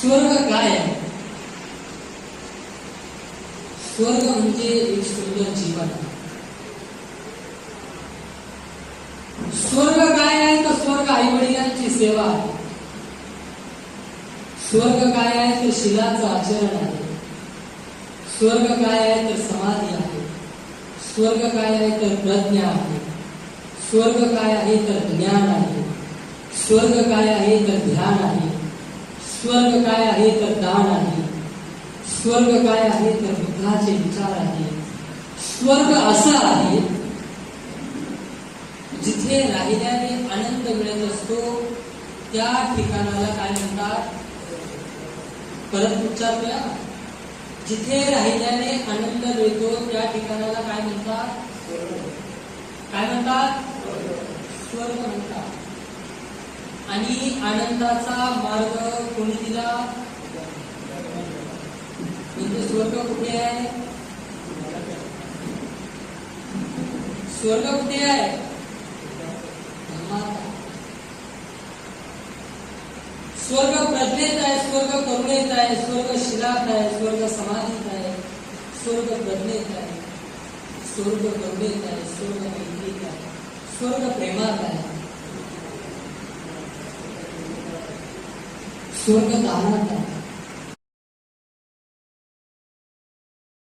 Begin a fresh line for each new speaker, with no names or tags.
स्वर्ग काय आहे स्वर्ग म्हणजे एक सुंदर जीवन स्वर्ग काय आहे? तर स्वर्ग आई वडिलांची सेवा आहे। स्वर्ग काय आहे? तर शिलाचं आचरण आहे। स्वर्ग काय आहे? तर समाधी आहे। स्वर्ग काय आहे? तर प्रज्ञा आहे। स्वर्ग काय आहे? तर ज्ञान आहे। स्वर्ग काय आहे? तर ध्यान आहे। स्वर्ग काय आहे तर दान आहे. स्वर्ग काय आहे तर बुद्धाचे विचार आहे. स्वर्ग असा आहे जिथे राहिल्याने आनंद मिळत असतो त्या ठिकाणाला काय म्हणतात? परत उच्चारूया जिथे राहिल्याने आनंद मिळतो त्या ठिकाणाला काय म्हणतात? काय म्हणतात? स्वर्ग म्हणतात. आणि आनंदाचा मार्ग कोणी दिला म्हणजे स्वर्ग कुठे आहे स्वर्ग कुठे आहे स्वर्ग प्रज्ञेत आहे स्वर्ग करुणेत आहे स्वर्ग शिलात आहे स्वर्ग समाधीत आहे स्वर्ग प्रज्ञेत आहे स्वर्ग करुणेत आहे स्वर्ग मैत्रीत आहे स्वर्ग प्रेमात आहे स्वर्ग दानात आहे